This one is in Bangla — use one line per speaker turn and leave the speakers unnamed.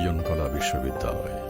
সৃজনকলা বিশ্ববিদ্যালয়।